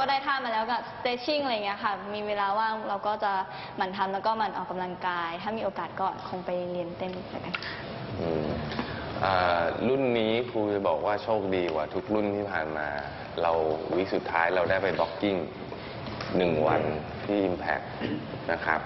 ก็ได้ท่ามาแล้วกับ stretching อะไรเงี้ยค่ะ มีเวลาว่างเราก็จะหมั่นทำแล้วก็หมั่นออกกำลังกาย ถ้ามีโอกาสก็คงไปเรียนเต้นแล้วกันอืมอ่ารุ่นนี้ครูจะบอกว่าโชคดีกว่าทุกรุ่นที่ผ่านมา เราวิสุดท้ายเราได้ไปบล็อกกิ้งหนึ่งวันที่ Impact นะครับ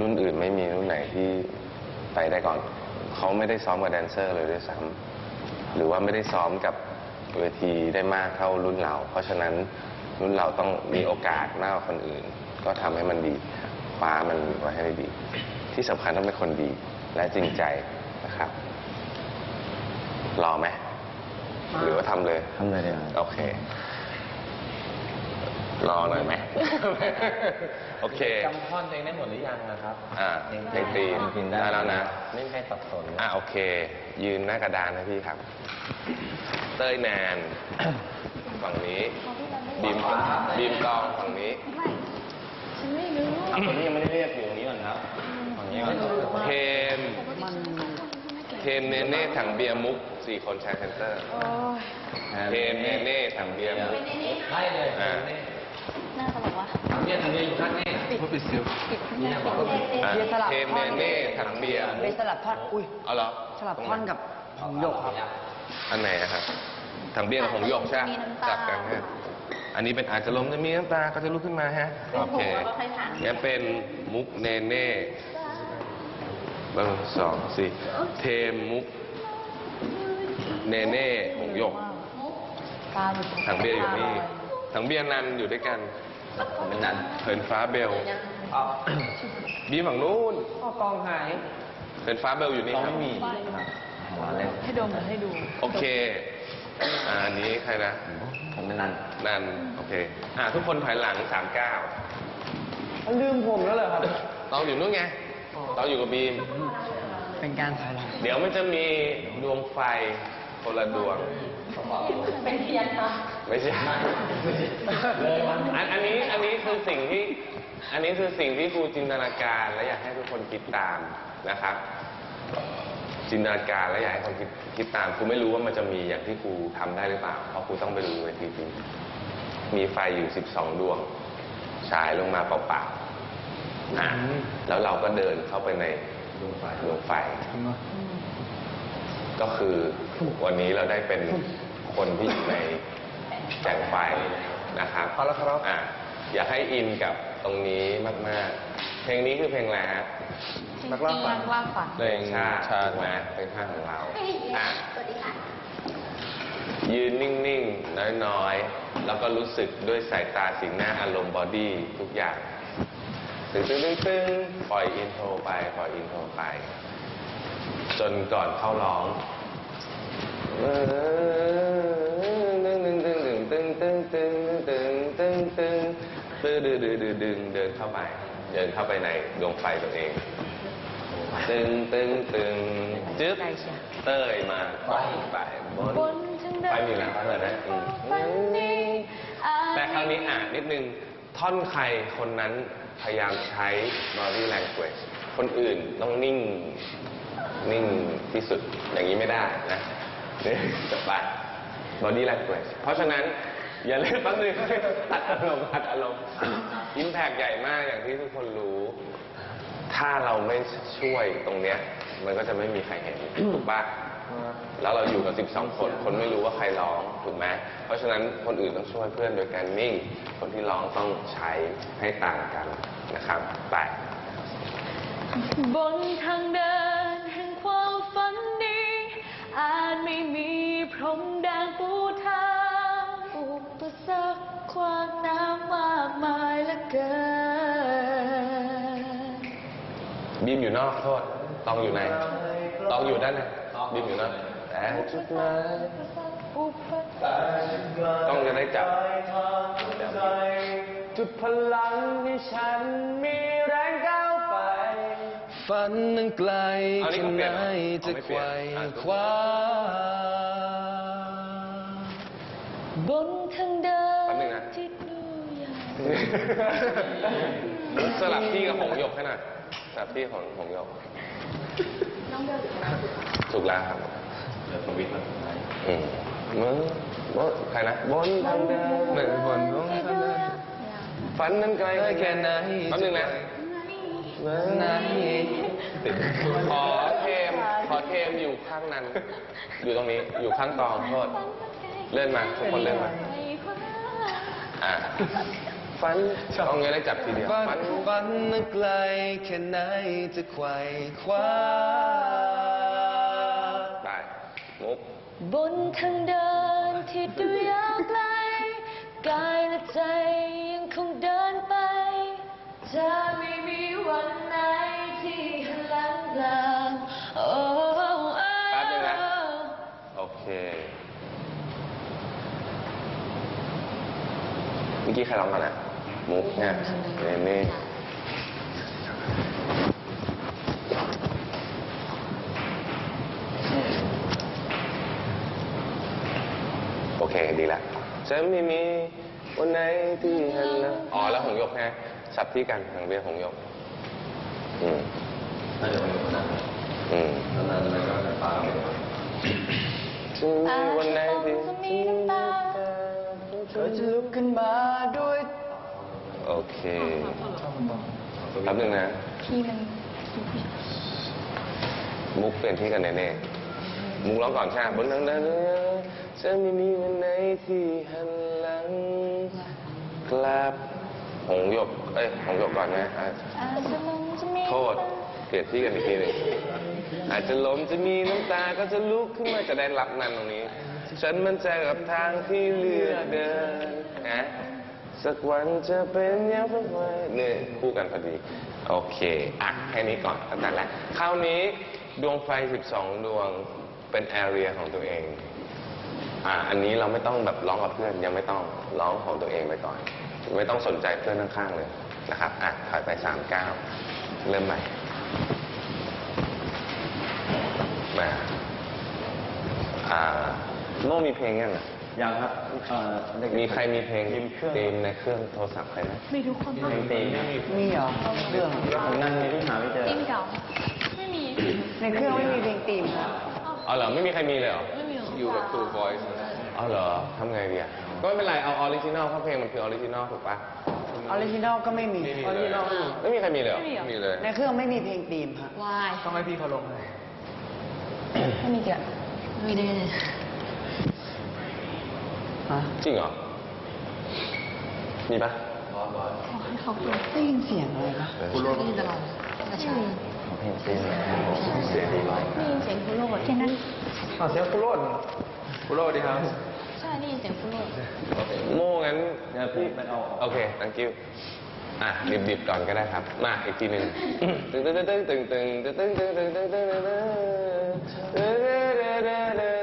รุ่นอื่นไม่มีรุ่นไหนที่ไปได้ก่อน เขาไม่ได้ซ้อมกับแดนเซอร์เลยด้วยซ้ำหรือว่าไม่ได้ซ้อมกับเวทีได้มากเท่ารุ่นเรา เพราะฉะนั้น รุ่นเราต้องมีโอกาสมากกว่าคนอื่น ก็ทำให้มันดีคว้ามันไว้ให้ได้ดี ที่สำคัญต้องเป็นคนดีและจริงใจนะครับรอไหมหรือว่าทำเลยทำเลยดีกว่าโอเค รอหน่อยไหมโอเคจำท่อนตัวเองได้หมดหรือยังนะครับ อ่าเพลงตีมกินได้ได้แล้วนะไม่มีใครสับสนอะโอเค ยืนหน้ากระดานนะพี่ครับ เต้ยแนนฝั่งนี้ บีมบีมกลองฝั่งนี้ฉันไม่รู้อะคนนี้ยังไม่ได้เรียกอยู่ตรงนี้ก่อนครับฝั่งนี้ก่อนเทมเทมเนเน่ถังเบียร์มุกสี่คนแชร์เซนเตอร์โอ้ยเทมเนเน่ถังเบียร์มุกใช่เลยอ่าน่าตลกว่ะเนี่ยทางนี้อยู่ข้างนี้พูดปิดซิลปิดไม่ได้ปิดอะเบียร์สลับเทมท่เนอนเน่ถังเบียร์ไปสลับท่อนอุ้ยเอาเหรอสลับท่อนกับหงหยกครับ อันไหนอะครับถังเบียร์กับผงหยกใช่ไหมมีน้ำตาจับกันฮะ อันนี้เป็นอาจจะล้มจะมีน้ำตาก็จะลุกขึ้นมาฮะ โอเคแล้วก็ค่อยถามงั้นเป็นมุกเนเน่เบอร์สองสี่เทมมุกเนเน่ผงหยกการถังเบียร์อยู่นี่ถังเบียร์นันอยู่ด้วยกันผมเป็นนันเหินฟ้าเบลอ้าวบีฝั่งนู้นอ๋อกองหายเหินฟ้าเบลอยู่นี่ต้องครับไม่มีครับหัวเล่นให้ดมเหมือนให้ดู โอเค อ่าอันนี้ใครนะ ผมเป็นนันนัน โอเคอ่าทุกคนถอยหลังสามเก้าลืมผมแล้วเหรอครับตองอยู่นู่นไงตองอยู่กับบีม เป็นการถอยหลังเดี๋ยวมันจะมีดวงไฟคนละดวง เป็นเทียนค่ะไม่ใช่เลยมันอันอันนี้อันนี้คือสิ่งที่ อันนี้คือสิ่งที่ครูจินตนาการและอยากให้ทุกคนคิดตามนะครับ จินตนาการและอยากให้คนคิดคิดตามครูไม่รู้ว่ามันจะมีอย่างที่ครูทำได้หรือเปล่า เพราะครูต้องไปดูเวทีจริงมีไฟอยู่ 12 ดวง ฉายลงมาเปล่าๆอะแล้วเราก็เดินเข้าไปในดวงไฟดวงไฟ ก็คือวันนี้เราได้เป็นคนที่อยู่ในแสงไฟนะครับเอาละครับอะ อยากให้อินกับตรงนี้มาก ๆ เพลงนี้คือเพลงอะไรฮะนักล่าฝันนักล่าฝันเพลงชาติถูกไหมเพลงชาติของเราอะยืนนิ่ง ๆ น้อย ๆ แล้วก็รู้สึกด้วยสายตาสีหน้าอารมณ์บอดี้ทุกอย่างตึงตึงตึงตึงปล่อยอินโทรไป ปล่อยอินโทรไป จนก่อนเข้าร้องตึง ตึงตึงตึงตึงตึงเดินเข้าไป เดินเข้าไปในดวงไฟตัวเอง ตึงตึงตึงจึ๊บเต้ยมาไปไปบบนนทางเดินไปมีแล้วเลยนะอืมฝันนี้อาจแต่คราวนี้อ่านนิดนึง ท่อนใครคนนั้นพยายามใช้ body language คนอื่นต้องนิ่ง นิ่งที่สุดอย่างนี้ไม่ได้นะนี่จบไป body language เพราะฉะนั้น อย่าเล่นแป๊บนึงตัดอารมณ์ตัดอารมณ์อิมแพกใหญ่มากอย่างที่ทุกคนรู้ ถ้าเราไม่ช่วยตรงเนี้ย มันก็จะไม่มีใครเห็น ถูกปะแล้วเราอยู่กับ 12 คน คนไม่รู้ว่าใครร้อง ถูกไหมเพราะฉะนั้นคนอื่นต้องช่วยเพื่อนโดยการนิ่ง คนที่ร้องต้องใช้ให้ต่างกันนะครับไปบนทางเดินแห่งความฝันนี้อาจไม่มีพรมแดงปูทางอุ ปสรรคขวางน้ำมากมายเหลือเกิน บีมอยู่นอกโทษตองอยู่ในตองอยู่ด้านในบีมอยู่นอกแต่จุดหมายต้องจะได้จับ จุดพลังให้ฉันมีแรงก้าวไป ฝันนั้นไกลเอานี่แค่เขาเปลี่ไหนยนเหรอจะเอาไม่ไขเปลี่วยนอะคว้า บนทางเดิแป๊บนึงนะ ที่ดูอยากสลับที่กับหงหยกให้หน่อยสลับที่ของหงหยกถูกแล้วครับเดี๋ยวสวิตช์มาอืมมึงบนใครนะบนทางเดินเหมือนบนทางเดินฝันนั้นไกลแค่ไหนแป๊บนึงนะไหนติดขอเทมขอเทมอยู่ข้างนั้น อยู่ตรงนี้อยู่ข้างตองโทษ เลื่อนมาทุกคนเลื่อนมาอะฝันต้องเงี้ยได้จับทีเดียวฝัฝันนฝันนั้นไกลแค่ไหนจะไขว่คว้าได้มุกบนทางเดินที่ดูยาวไกลกายและใจยังคงเดินไปจะไม่ เมื่อกี้ใครร้องกันอะมุกเนี่ยเนเน่โอเค ดีแล้วจะไม่มีวันไหนที่หันหลังอ๋อ แล้วหงยกไงสับที่กันทางเบียร์หงยก อืมน่าจะเป็นคนนั้นอืมแล้วนั้นแล้วก็ตามไปจะมีวันไหนที่จะมีน้ำตา ก็จะลุกขึ้นมาด้วย โอเคแป๊บนึงนะ พี่มันมุกเปลี่ยนที่กันแน่ๆมุกร้องก่อนใช่ไหมบนนั้นนั้นจะไม่มีวันไหนที่หันหลังกลับหงหยก เอ้ยหงหยกก่อนนะอะอาจจะลงจะมีโทษเปลี่ยนที่กันอีกทีหนึ่งอาจจะล้มจะมีน้ำตาก็จะลุกขึ้นมาจะได้รับนันตรงนี้ ฉันมั่นใจกับทางที่เลือกเดินนะสักวันจะเป็นอย่างไว้เนี่ยคู่กันพอดี โอเค อะ แค่นี้ก่อนตั้งแต่แรกคราวนี้ดวงไฟ 12 ดวงเป็นแอเรียของตัวเอง อ่า อันนี้เราไม่ต้องแบบร้องกับเพื่อนยังไม่ต้องร้องของตัวเองไปก่อน ไม่ต้องสนใจเพื่อนข้างๆเลยนะครับ อะ ถอยไปสามเก้าเริ่มใหม่ มา อ่า โน่มีเพลงยังอะยังครับเอ่อเด็กมีใครมีเพลงยืมเครื่องเต็มในเครื่องโทรศัพท์ใครไหมมีทุกคนป่ะเพลงตีนะมีเหรอเรื่องผมนั่งในที่หาไม่เจอตีมเก่าไม่มีในเครื่องไม่มีเพลงตีมครับอ๋อเหรอไม่มีใครมีเลยเหรอไม่มีหรอยู่กับ True Voice อ๋อเหรอทำไงดีอะก็ไม่เป็นไรเอาออริจินอลเพราะเพลงมันคือออริจินอลถูกปะออริจินอลก็ไม่มีออริจินอลไม่มีใครมีเลยเหรอมีเลยในเครื่องไม่มีเพลงตีมครับวายต้องให้พี่เขาลงเลยไม่มีเกี่ยวไม่ได้เลย ฮะจริงเหรอ มีปะขอให้เขาเปิดได้ยินเสียงอะไรปะได้ยินตลอดไม่ใช่เพลงตีเสียดีมากได้ยินเสียงฟุโรดแค่นั้นอ๋อเสียงคุโรดคุโรดดีครับ ใช่ได้ยินเสียงฟุโรดโม่งั้นเดี๋ยวพี่ไปเอาโอเค thank you อะดิบๆก่อนก็ได้ครับ มาอีกทีหนึ่งตึงตึงตึงตึงตึงตึงตึงตึงตึงตึงตึงตึงติ๊ก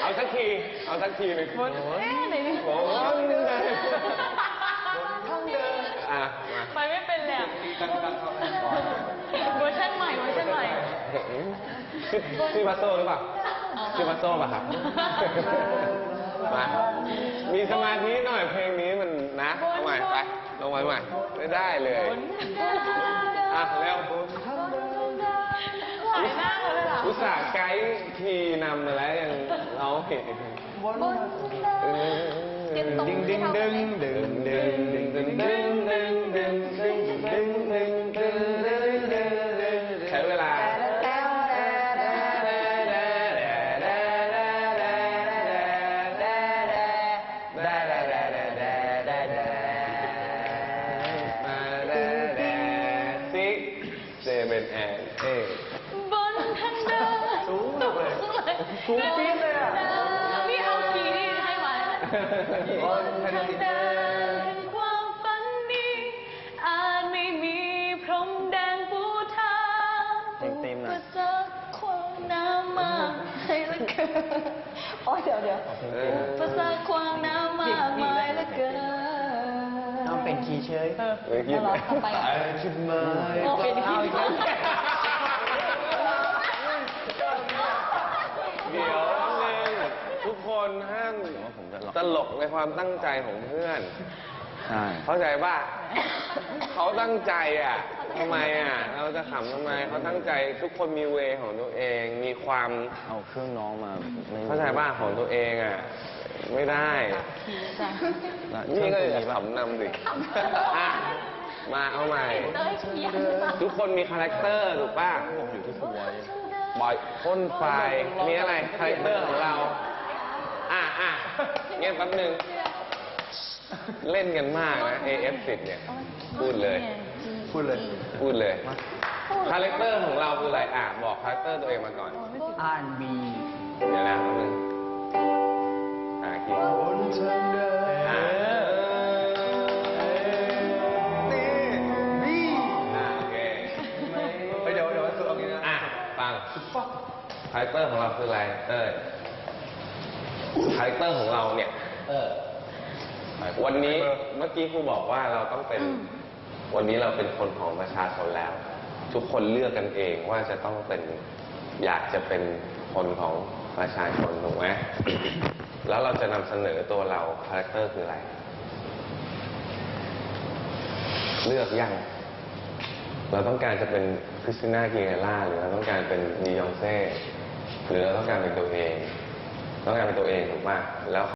เอาสักที เอาสักทีหนึ่งเอ๊ะไหนดิบนทางเดินอะมาไปไม่เป็นเลยอะเวอร์ชันใหม่เวอร์ชันใหม่ชื่อชื่อพัสโซ่หรือเปล่าชื่อพัสโซ่ป่ะครับมามีสมาธิหน่อยเพลงนี้มันนะเอาใหม่ไปลงไว้ใหม่ไม่ได้เลยอะเร็ว หลายหน้าเลยล่ะอุตส่าห์ไกด์คีย์นำมาแล้วยังร้องผิดอีกบนเตรียมตรงดึงดึงดึงดึงดึงดึงดึงดึงดึงดึงดึงดึงดึงดึงดึงดึงดึงใช้เวลาซิกเซเว่นแอนเอ สูงปี๊ดเลยอะนี่เอาคีย์ที่ให้มาบนทางเดินความฝันนี้ อาจไม่มีพรมแดงปูทางเพลงธีมน่ะอุปสรรคความน้ำมากให้ละเกินอ๋อเดี๋ยวเดี๋ยวอุปสรรคความน้ำมากมายละเกิน ต้องเป็นคีย์เชยเมื่อกี้เอาเหรอต่อไปอะจุดหมายโอเคดีเดี๋ยวนึงทุกคนห้ามตลกในความตั้งใจของเพื่อน ใช่เข้าใจป่ะเขาตั้งใจอะทำไมอะ เราจะขำทำไมเขาตั้งใจทุกคนมีเวของตัวเอง มีความเอาเครื่องน้องมาไม่เข้าใจป่ะของตัวเองอะไม่ได้ นี่ก็จะขำนำสิอะมาเอาใหม่เต้ยเขียนทุกคนมีคาแรคเตอร์ถูกป่ะอยู่ที่หัว บอยพ่นไฟนี่อะไรคาแรคเตอร์ของเรา อะอะเงี้ยแป๊บนึง เล่นกันมากนะ AF10 เนี่ย พูดเลย พูดเลย พูดเลย คาแรคเตอร์ของเราคืออะไร อะ บอกคาแรคเตอร์ตัวเองมาก่อน อ่านบีเดี๋ยวนะแป๊บนึงอะคิด บนทางเดิน คาแรคเตอร์ของเราคืออะไร เต้ยคาแรคเตอร์ของเราเนี่ย เออ วันนี้เมื่อกี้ครูบอกว่าเราต้องเป็นวันนี้เราเป็นคนของประชาชนแล้ว ทุกคนเลือกกันเองว่าจะต้องเป็นอยากจะเป็นคนของประชาชนถูกไหม แล้วเราจะนำเสนอตัวเราคาแรคเตอร์คืออะไร เลือกยัง เราต้องการจะเป็นคริสติน่ากีเอล่าหรือเราต้องการเป็นดียองเซ่ หรือเราต้องการเป็นตัวเองต้องการเป็นตัวเองถูกป่ะแล้ว